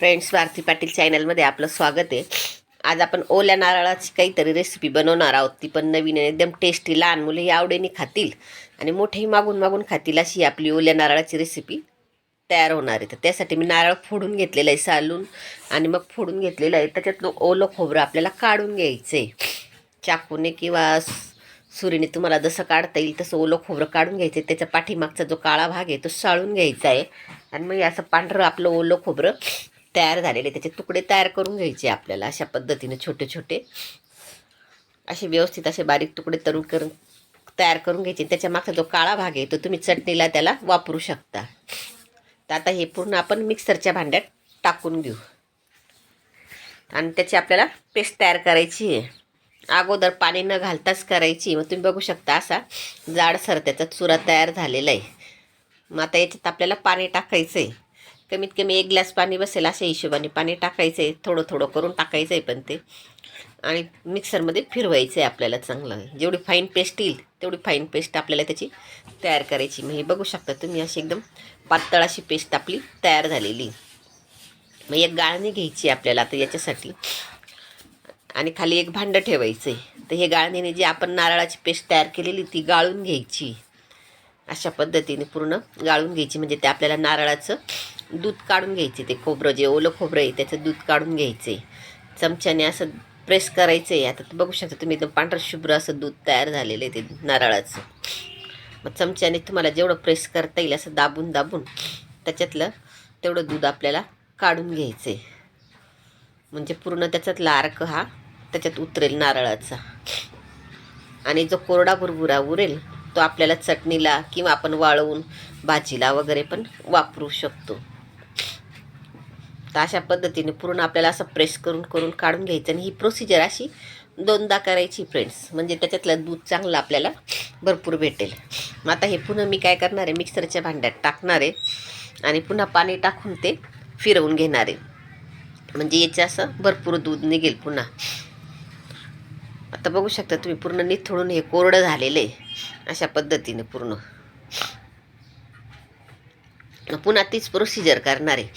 Friends Bharti Patil चॅनलमध्ये आपलं स्वागत आहे. आज आपण ओल्या नारळाची काहीतरी रेसिपी बनवणार आहोत. ती पण नवीन आहे एकदम टेस्टी लहान मुलंही आवडीने खातील. आणि मोठेही मागून मागून खातील अशी आपली ओल्या नारळाची रेसिपी तयार होणार आहे. तर त्यासाठी मी नारळ फोडून घेतलेलं आहे सालून. आणि मग फोडून घेतलेलं आहे. त्याच्यातलं ओलं खोबरं आपल्याला काढून घ्यायचं आहे चाकूने किंवा सुरीने तुम्हाला जसं काढता येईल तसं ओलं खोबरं काढून घ्यायचं आहे त्याच्या पाठीमागचा जो काळा भाग आहे तो साळून घ्यायचा आहे. आणि मग असं पांढरं आपलं ओलं खोबरं तयार झालेले त्याचे तुकडे तयार करून घ्यायचे आपल्याला अशा पद्धतीने छोटे छोटे. असे व्यवस्थित असे बारीक तुकडे तरुण करून तयार करून घ्यायचे. त्याच्या मागचा जो काळा भाग आहे तो तुम्ही चटणीला त्याला वापरू शकता. तर आता हे पूर्ण आपण मिक्सरच्या भांड्यात टाकून घेऊ. आणि त्याची आपल्याला पेस्ट तयार करायची आहे. अगोदर पाणी न घालताच करायची. मग तुम्ही बघू शकता असा जाडसर त्याचा चुरा तयार झालेला आहे. मग आता याच्यात आपल्याला पाणी टाकायचं आहे कमीत कमी एक ग्लास पाणी बसेल अशा हिशोबाने पाणी टाकायचं आहे थोडं थोडं करून टाकायचं आहे पण ते. आणि मिक्सरमध्ये फिरवायचं आहे आपल्याला चांगलं. जेवढी फाईन पेस्ट येईल तेवढी फाईन पेस्ट आपल्याला त्याची तयार करायची. मग हे बघू शकता तुम्ही अशी एकदम पातळ अशी पेस्ट आपली तयार झालेली. मग एक गाळणी घ्यायची आपल्याला आता याच्यासाठी. आणि खाली एक भांडं ठेवायचं आहे तर हे गाळणीने जी आपण नारळाची पेस्ट तयार केलेली ती गाळून घ्यायची. अशा पद्धतीने पूर्ण गाळून घ्यायची. म्हणजे ते आपल्याला नारळाचं दूध काढून घ्यायचे ते खोबरं जे ओलं खोबरं आहे त्याचं दूध काढून घ्यायचे. चमच्याने असं प्रेस करायचं. आहे आता बघू शकता तुम्ही एकदम पांढरं शुभ्र असं दूध तयार झालेलं आहे ते नारळाचं. मग चमच्याने तुम्हाला जेवढं प्रेस करता येईल असं दाबून दाबून त्याच्यातलं तेवढं दूध आपल्याला काढून घ्यायचं आहे म्हणजे पूर्ण त्याच्यातला अर्क हा त्याच्यात उतरेल नारळाचा. आणि जो कोरडा भुरभुरा उरेल तो आपल्याला चटणीला किंवा आपण वाळवून भाजीला वगैरे पण वापरू शकतो. तर अशा पद्धतीने पूर्ण आपल्याला असं प्रेस करून करून काढून घ्यायचं आणि ही प्रोसिजर अशी दोनदा करायची फ्रेंड्स म्हणजे त्याच्यातलं दूध चांगलं आपल्याला भरपूर भेटेल. मग आता हे पुन्हा मी काय करणार आहे? मिक्सरच्या भांड्यात टाकणार आहे. आणि पुन्हा पाणी टाकून ते फिरवून घेणार आहे. म्हणजे याचं असं भरपूर दूध निघेल पुन्हा. आता बघू शकता तुम्ही पूर्ण निथळून हे कोरडं झालेलं आहे. अशा पद्धतीने पूर्ण. पुन्हा तीच प्रोसिजर करणार आहे.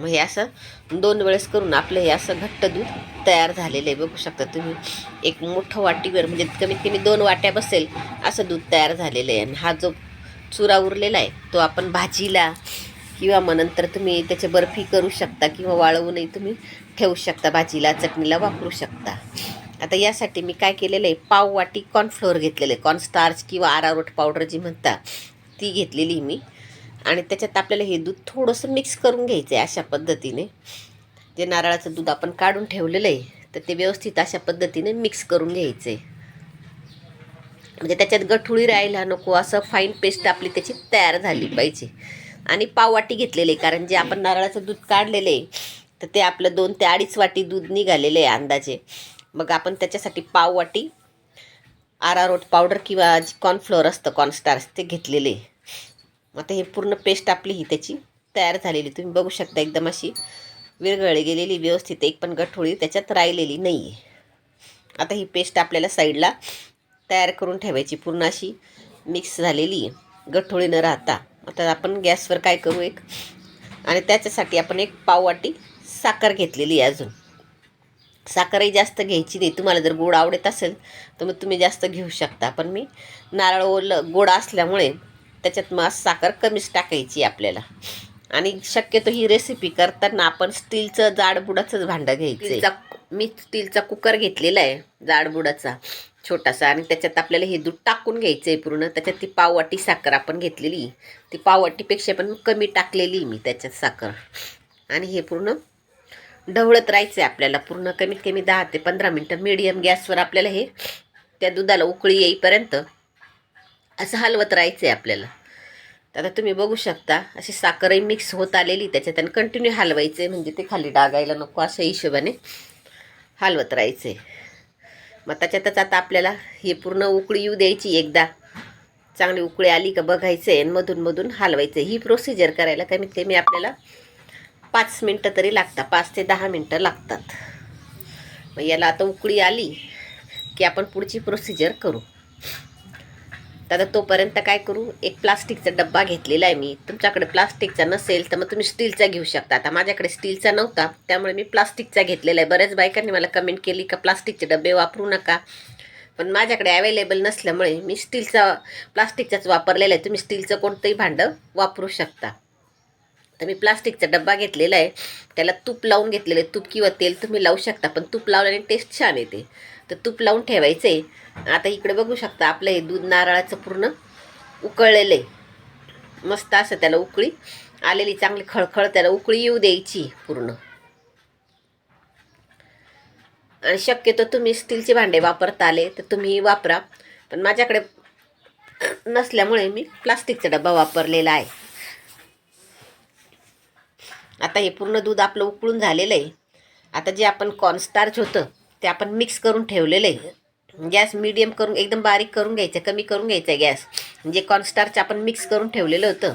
मग हे असं दोन वेळेस करून आपलं हे असं घट्ट दूध तयार झालेलं आहे. बघू शकता तुम्ही एक मोठं वाटीवर म्हणजे कमीत कमी दोन वाट्या बसेल असं दूध तयार झालेलं आहे. आणि हा जो चुरा उरलेला आहे तो आपण भाजीला किंवा मग नंतर तुम्ही त्याची बर्फी करू शकता किंवा वाळवूनही तुम्ही ठेवू शकता भाजीला चटणीला वापरू शकता. आता यासाठी मी काय केलेलं आहे पाव वाटी कॉर्नफ्लोअर घेतलेलं आहे. कॉर्नस्टार्च किंवा आरारोट पावडर जी म्हणता ती घेतलेली मी. आणि त्याच्यात आपल्याला हे दूध थोडंसं मिक्स करून घ्यायचं आहे अशा पद्धतीने. जे नारळाचं दूध आपण काढून ठेवलेलं आहे तर ते व्यवस्थित अशा पद्धतीने मिक्स करून घ्यायचं आहे म्हणजे त्याच्यात गठुळी राहायला नको असं फाईन पेस्ट आपली त्याची तयार झाली पाहिजे. आणि पाववाटी घेतलेले कारण जे आपण नारळाचं दूध काढलेलं आहे तर ते आपलं दोन ते अडीच वाटी दूध निघालेलं आहे अंदाजे. मग आपण त्याच्यासाठी पाववाटी आरारोट पावडर किंवा जी कॉर्नफ्लोअर असतं कॉर्नस्टार्स ते घेतलेले आहे. आता हे पूर्ण पेस्ट आपली ही त्याची तयार झालेली. तुम्ही बघू शकता एकदम अशी विरघळली गेलेली व्यवस्थित एक पण गठोळी त्याच्यात राहिलेली नाही आहे आता ही पेस्ट आपल्याला साईडला तयार करून ठेवायची पूर्ण अशी मिक्स झालेली आहे. गठोळी न राहता. आता आपण गॅसवर काय करू एक? आणि त्याच्यासाठी आपण एक पाववाटी साखर घेतलेली आहे अजून. साखरही जास्त घ्यायची नाही. तुम्हाला जर गोड आवडत असेल तर मग तुम्ही जास्त घेऊ शकता. पण मी नारळ ओलं गोड असल्यामुळे त्याच्यात मग साखर कमीच टाकायची आपल्याला. आणि शक्यतो ही रेसिपी करताना आपण स्टीलचं जाडबुडाचंच भांडं घ्यायचं मी स्टीलचा कुकर घेतलेला आहे जाडबुडाचा छोटासा. आणि त्याच्यात आपल्याला हे दूध टाकून घ्यायचं आहे पूर्ण. त्याच्यात ती पाववाटी साखर आपण घेतलेली. ती पाववाटीपेक्षा पण कमी टाकलेली मी त्याच्यात साखर. आणि हे पूर्ण ढवळत राहायचं आहे आपल्याला. पूर्ण कमीत कमी दहा ते पंधरा मिनटं मिडियम गॅसवर आपल्याला हे त्या दुधाला उकळी येईपर्यंत असं हलवत राहायचं आहे आपल्याला. तर आता तुम्ही बघू शकता अशी साखरही मिक्स होत आलेली त्याच्यात आणि कंटिन्यू हलवायचं आहे म्हणजे ते खाली डागायला नको अशा हिशोबाने हलवत राहायचं आहे मग त्याच्यातच आता आपल्याला हे पूर्ण उकळी येऊ द्यायची एकदा. चांगली उकळी आली का बघायचं आहे आणि मधून मधून हलवायचं ही प्रोसिजर करायला कमीत कमी आपल्याला पाच मिनटं तरी लागतात. पाच ते दहा मिनटं लागतात. मग याला आता उकळी आली की आपण पुढची प्रोसिजर करू. तर आता तोपर्यंत काय करू? एक प्लास्टिकचा डब्बा घेतलेला आहे मी. तुमच्याकडे प्लास्टिकचा नसेल तर मग तुम्ही स्टीलचा घेऊ शकता. आता माझ्याकडे स्टीलचा नव्हता त्यामुळे मी प्लास्टिकचा घेतलेला आहे. बऱ्याच बायकांनी मला कमेंट केली का प्लास्टिकचे डबे वापरू नका. पण माझ्याकडे अवेलेबल नसल्यामुळे मी स्टीलचा प्लास्टिकचाच वापरलेला आहे. तुम्ही स्टीलचं कोणतंही भांडं वापरू शकता. तर मी प्लास्टिकचा डब्बा घेतलेला आहे. त्याला तूप लावून घेतलेलं आहे. तूप किंवा तेल तुम्ही लावू शकता पण तूप लावल्याने टेस्ट छान येते. तर तूप लावून ठेवायचं. आहे आता इकडे बघू शकता आपलं हे दूध नारळाचं पूर्ण उकळलेलं आहे. मस्त असं त्याला उकळी. आलेली चांगली खळखळ त्याला उकळी येऊ द्यायची पूर्ण. आणि शक्यतो तुम्ही स्टीलचे भांडे वापरता आले तर तुम्ही वापरा. पण माझ्याकडे नसल्यामुळे मी प्लास्टिकचा डबा वापरलेला आहे. आता हे पूर्ण दूध आपलं उकळून झालेलं आहे. आता जे आपण कॉर्नस्टार्च होतं ते आपण मिक्स करून ठेवलेलं आहे. गॅस मीडियम करून एकदम बारीक करून घ्यायचं कमी करून घ्यायचं आहे गॅस. जे कॉर्नस्टार्च आपण मिक्स करून ठेवलेलं होतं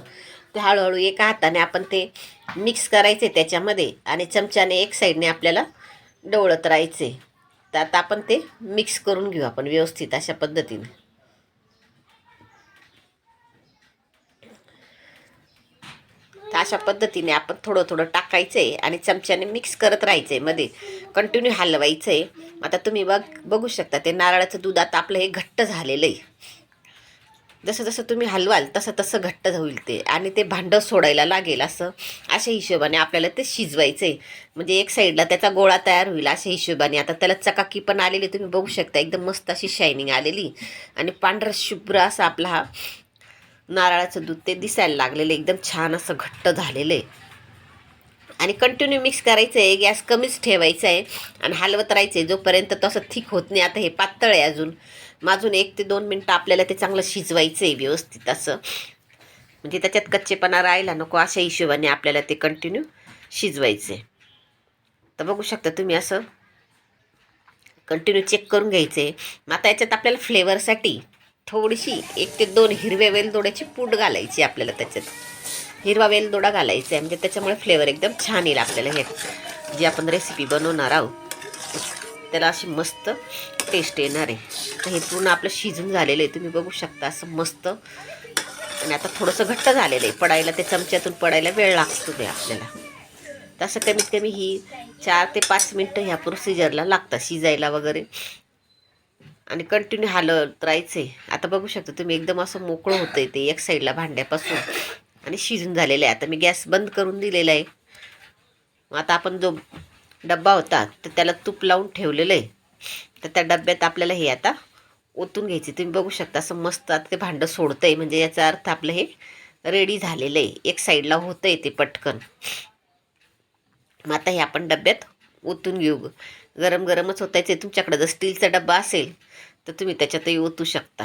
ते हळूहळू एका हाताने आपण ते मिक्स करायचे त्याच्यामध्ये आणि चमच्याने एक साईडने आपल्याला डवळत राहायचे तर आता आपण ते मिक्स करून घेऊ आपण व्यवस्थित अशा पद्धतीने. तर अशा पद्धतीने आपण थोडं थोडं टाकायचं आहे आणि चमच्याने मिक्स करत राहायचं आहे मध्ये. कंटिन्यू हलवायचं आहे आता तुम्ही बघ बघू शकता ते नारळाचं दूध आता आपलं हे घट्ट झालेलं आहे. जसं जसं तुम्ही हलवाल तसं तसं घट्ट होईल ते. आणि ते भांडं सोडायला लागेल असं. अशा हिशोबाने आपल्याला ते शिजवायचं आहे म्हणजे एक साईडला त्याचा गोळा तयार होईल अशा हिशोबाने. आता त्याला चकाकी पण आलेली तुम्ही बघू शकता एकदम मस्त अशी शायनिंग आलेली. आणि पांढरा शुभ्र असा आपला हा नारळाचं दूध ते दिसायला लागलेलं आहे. एकदम छान असं घट्ट झालेलं आहे. आणि कंटिन्यू मिक्स करायचं आहे. गॅस कमीच ठेवायचा आहे. आणि हलवत राहायचं आहे. जोपर्यंत तसं थिक होत नाही. आता हे पातळ आहे अजून. अजून एक ते दोन मिनटं आपल्याला ते चांगलं शिजवायचं आहे व्यवस्थित असं. म्हणजे त्याच्यात कच्चेपणा राहायला नको अशा हिशोबाने आपल्याला ते कंटिन्यू शिजवायचं आहे तर बघू शकता तुम्ही असं. कंटिन्यू चेक करून घ्यायचं आहे मग आता याच्यात आपल्याला फ्लेवरसाठी थोडीशी एक ते दोन हिरव्या वेलदोड्याची पूड घालायची आपल्याला त्याच्यात. हिरवा वेलदोडा घालायचा आहे. म्हणजे त्याच्यामुळे फ्लेवर एकदम छान येईल आपल्याला हे. जी आपण रेसिपी बनवणार आहोत त्याला अशी मस्त टेस्ट येणार आहे. तर हे पूर्ण आपलं शिजून झालेलं आहे. तुम्ही बघू शकता असं मस्त. आणि आता थोडंसं घट्ट झालेलं आहे. पडायला ते चमच्यातून पडायला वेळ लागतो ते आपल्याला. तसं कमीत कमी ही चार ते पाच मिनटं ह्या प्रोसिजरला लागतात. शिजायला वगैरे. आणि कंटिन्यू हलत राहायचं. आहे आता बघू शकता तुम्ही एकदम असं मोकळं होतं आहे ते एक साईडला भांड्यापासून. आणि शिजून झालेलं आहे. आता मी गॅस बंद करून दिलेला आहे. मग आता आपण जो डब्बा होता तर त्याला तूप लावून ठेवलेलं आहे. तर त्या डब्यात आपल्याला हे आता ओतून घ्यायचे. तुम्ही बघू शकता असं मस्त आता ते भांडं सोडतं आहे म्हणजे याचा अर्थ आपलं हे रेडी झालेलं आहे. एक साईडला होतं आहे ते पटकन. मग आता हे आपण डब्यात ओतून घेऊ. गरम गरमच ओतायचं आहे तुमच्याकडं जर स्टीलचा डब्बा असेल तर तुम्ही त्याच्यातही ओतू शकता.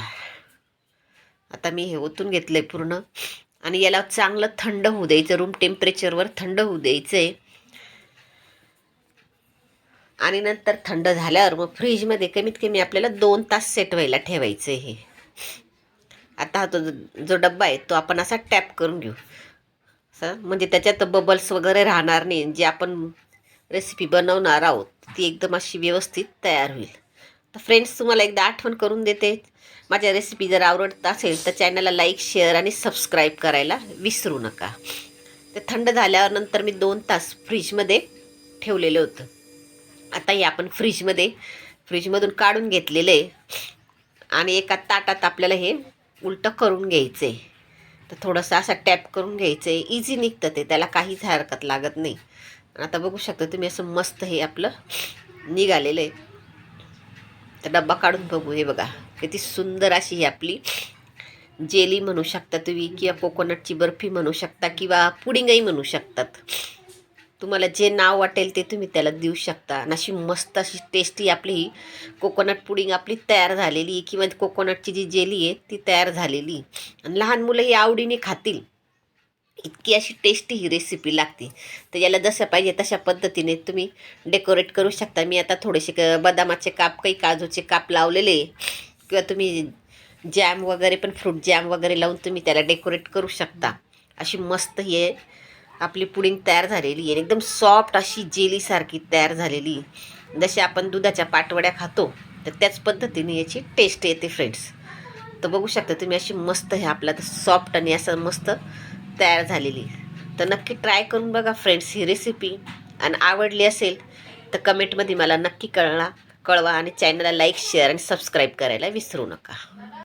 आता मी हे ओतून घेतलं आहे पूर्ण. आणि याला चांगलं थंड होऊ द्यायचं रूम टेम्परेचरवर थंड होऊ द्यायचं आहे आणि नंतर थंड झाल्यावर मग फ्रीजमध्ये कमीत कमी आपल्याला दोन तास सेट व्हायला ठेवायचं आहे हे. आता हा तो जो- जो डब्बा आहे तो आपण असा टॅप करून घेऊ. असं? म्हणजे त्याच्यात बबल्स वगैरे राहणार नाही जे आपण रेसिपी बनवणार आहोत. ती एकदम अशी व्यवस्थित तयार होईल. तर फ्रेंड्स तुम्हाला एकदा आठवण करून देते. माझ्या रेसिपी जर आवडत असेल तर चॅनलला लाईक शेअर आणि सबस्क्राईब करायला विसरू नका. ते थंड झाल्यावर नंतर मी दोन तास फ्रीजमध्ये ठेवलेलं होतं. आता हे आपण फ्रीजमध्ये फ्रीजमधून काढून घेतलेलं आहे आणि एका ताटात आपल्याला हे उलटं करून घ्यायचं. आहे तर थोडंसं असं टॅप करून घ्यायचं. आहे इझी निघतं ते. त्याला काहीच हरकत लागत नाही. आता बघू शकता तुम्ही असं मस्त हे आपलं निघालेलं आहे. तर डब्बा काढून बघू हे बघा. किती सुंदर अशी ही आपली जेली म्हणू शकता तुम्ही किंवा कोकोनटची बर्फी म्हणू शकता किंवा पुडिंगही म्हणू शकतात. तुम्हाला जे नाव वाटेल ते तुम्ही त्याला देऊ शकता. आणि अशी मस्त अशी टेस्टी आपली ही कोकोनट पुडिंग आपली तयार झालेली किंवा कोकोनटची जी जेली आहे ती तयार झालेली आणि लहान मुलं ही आवडीने खातील. इतकी अशी टेस्टी ही रेसिपी लागते. तर याला जसं पाहिजे तशा पद्धतीने तुम्ही डेकोरेट करू शकता. मी आता थोडेसे क बदामाचे काप काही काजूचे काप लावलेले आहे. किंवा तुम्ही जॅम वगैरे पण फ्रूट जॅम वगैरे लावून तुम्ही त्याला डेकोरेट करू शकता. अशी मस्त ही आपली पुडिंग तयार झालेली आहे. एकदम सॉफ्ट अशी जेलीसारखी तयार झालेली जशी आपण दुधाच्या पाटवड्या खातो तर त्याच पद्धतीने याची टेस्ट येते फ्रेंड्स तर बघू शकता तुम्ही अशी मस्त हे आपला सॉफ्ट आणि असं मस्त तयार झालेली तर नक्की ट्राय करून बघा फ्रेंड्स ही रेसिपी आणि आवडली असेल तर कमेंटमध्ये मला नक्की कळवा कळवा आणि चॅनलला लाईक शेअर आणि सबस्क्राईब करायला विसरू नका.